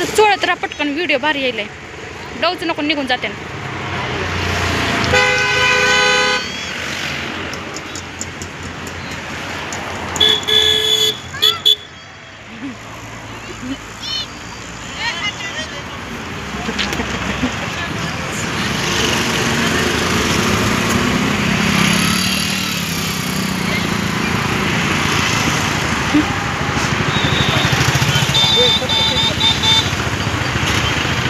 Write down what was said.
तर चोळत राहा पटकन व्हिडिओ भारी यायलाय डवच नको निघून जाते ना.